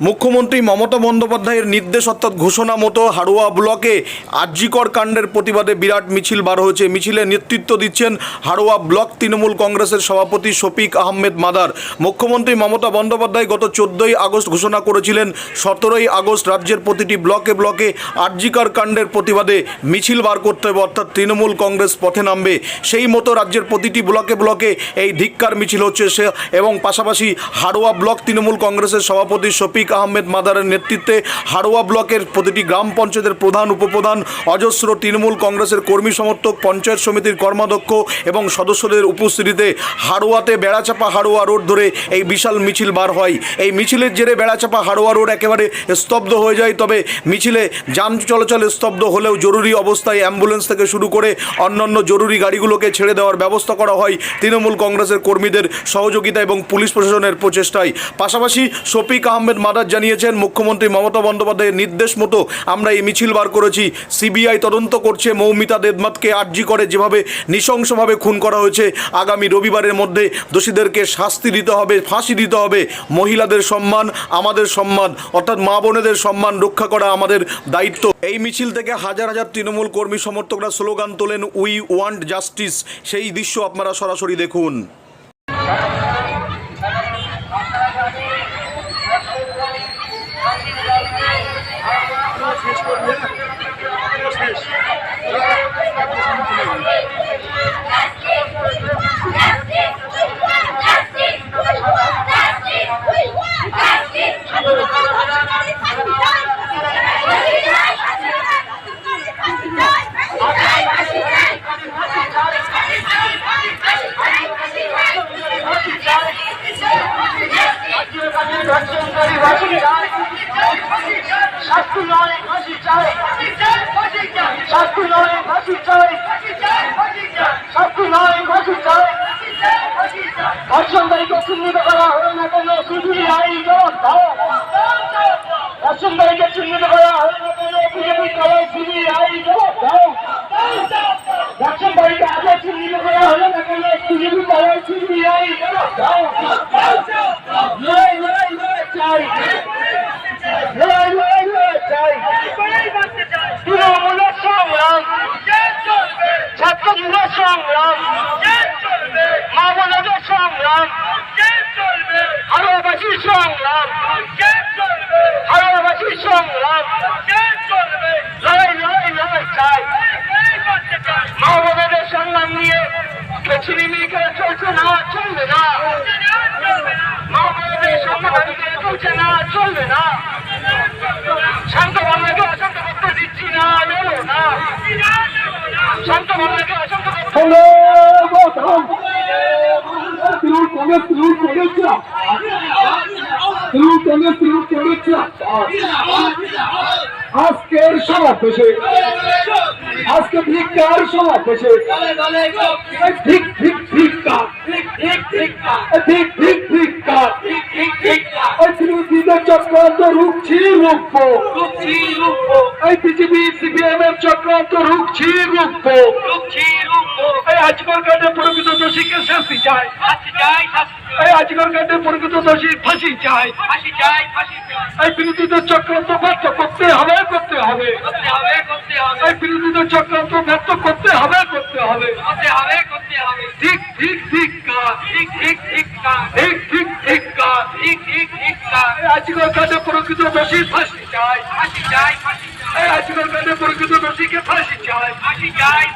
মুখ্যমন্ত্রী মমতা বন্দ্যোপাধ্যায়ের নির্দেশ অর্থাৎ ঘোষণা মতো হাড়োয়া ব্লকে আরজিকর কাণ্ডের প্রতিবাদে বিরাট মিছিল বার হয়েছে। মিছিলে নেতৃত্ব দিচ্ছেন হাড়োয়া ব্লক তৃণমূল কংগ্রেসের সভাপতি শফিক আহমেদ মাদার। মুখ্যমন্ত্রী মমতা বন্দ্যোপাধ্যায় গত চোদ্দোই আগস্ট ঘোষণা করেছিলেন, সতেরোই আগস্ট রাজ্যের প্রতিটি ব্লকে ব্লকে আরজিকর কাণ্ডের প্রতিবাদে মিছিল বার করতে হবে, অর্থাৎ তৃণমূল কংগ্রেস পথে নামবে। সেই মতো রাজ্যের প্রতিটি ব্লকে ব্লকে এই ধিক্কার মিছিল হচ্ছে। সে এবং পাশাপাশি হাড়োয়া ব্লক তৃণমূল কংগ্রেসের সভাপতি শফিক আহমেদ মাদারের নেতৃত্বে হাড়োয়া ব্লকের প্রতিটি গ্রাম পঞ্চায়েতের প্রধান, উপপ্রধান অজস্র তৃণমূল কংগ্রেসের কর্মী সমর্থক, পঞ্চায়েত সমিতির কর্মাধ্যক্ষ এবং সদস্যদের উপস্থিতিতে হাড়োয়াতে বেড়াচাপা হাড়োয়া রোড ধরে এই বিশাল মিছিল বার হয়। এই মিছিলের জেরে বেড়াচাপা হাড়োয়া রোড একেবারে স্তব্ধ হয়ে যায়, তবে মিছিলে যান চলাচল স্তব্ধ হলেও জরুরি অবস্থায় অ্যাম্বুলেন্স থেকে শুরু করে অন্যান্য জরুরি গাড়িগুলোকে ছেড়ে দেওয়ার ব্যবস্থা করা হয় তৃণমূল কংগ্রেসের কর্মীদের সহযোগিতা এবং পুলিশ প্রশাসনের প্রচেষ্টায়। পাশাপাশি শফিক আহমেদ মাদার জানিয়েছেন মুখ্যমন্ত্রী মমতা বন্দ্যোপাধ্যায়ের নির্দেশ মতো আমরা এই মিছিল বার করেছি। সিবিআই তদন্ত করছে, মৌমিতা দেবনাথকে আর্জি করে যেভাবে নৃশংসভাবে খুন করা হয়েছে। আগামী রবিবারের মধ্যে দোষীদেরকে শাস্তি দিতে হবে, ফাঁসি দিতে হবে। মহিলাদের সম্মান, আমাদের সম্মান, অর্থাৎ মা বোনেদের সম্মান রক্ষা করা আমাদের দায়িত্ব। এই মিছিল থেকে হাজার হাজার তৃণমূল কর্মী সমর্থকরা স্লোগান তোলেন, উই ওয়ান্ট জাস্টিস। সেই দৃশ্য আপনারা সরাসরি দেখুন। ধর্ষণকারীকে চিহ্নিত করা হলো না কেন? সিবিআই জবাব দাও। ধর্ষণকারীকে চিহ্নিত করা হলো না কেন? বিজেপি করে সিবিআই জবাব দাও। ধর্ষণকারীকে আগে চিহ্নিত করা দাও। চলছে না, চলবে না। মা বোনদের নিয়ে চলছে না, চলবে না। শান্ত বাংলাকে অশান্ত করতে দিচ্ছি না আজকের সমাবেশে আজকে ভিক্ষার সমাবেশে ঠিক ঠিক ভিক্ষা ঠিক ঠিক ভিক্ষা ওই চক্রান্ত রুখছি রুখবো। এই বিজেপি সিপিএম এর চক্রান্ত রুখছি রুখবো। এই আজকাল কাটে প্রকৃত দোষীকে শাস্তি চাই এই আজকাল কাটে প্রকৃত দোষী ফাঁসি চাই এই বিরোধীদের চক্রান্ত ব্যর্থ করতে হবে করতে হবে। এই বিরোধীদের চক্রান্ত ব্যর্থ করতে হবে করতে হবে। ঠিক ঠিক ঠিক কাজ ঠিক ঠিক ঠিক ঠিক ঠিক ঠিক ঠিক কাজ এই প্রকৃত দোষী ফাঁসি চাই এই আজকাল কাটে প্রকৃত দোষীকে ফাঁসি চাই।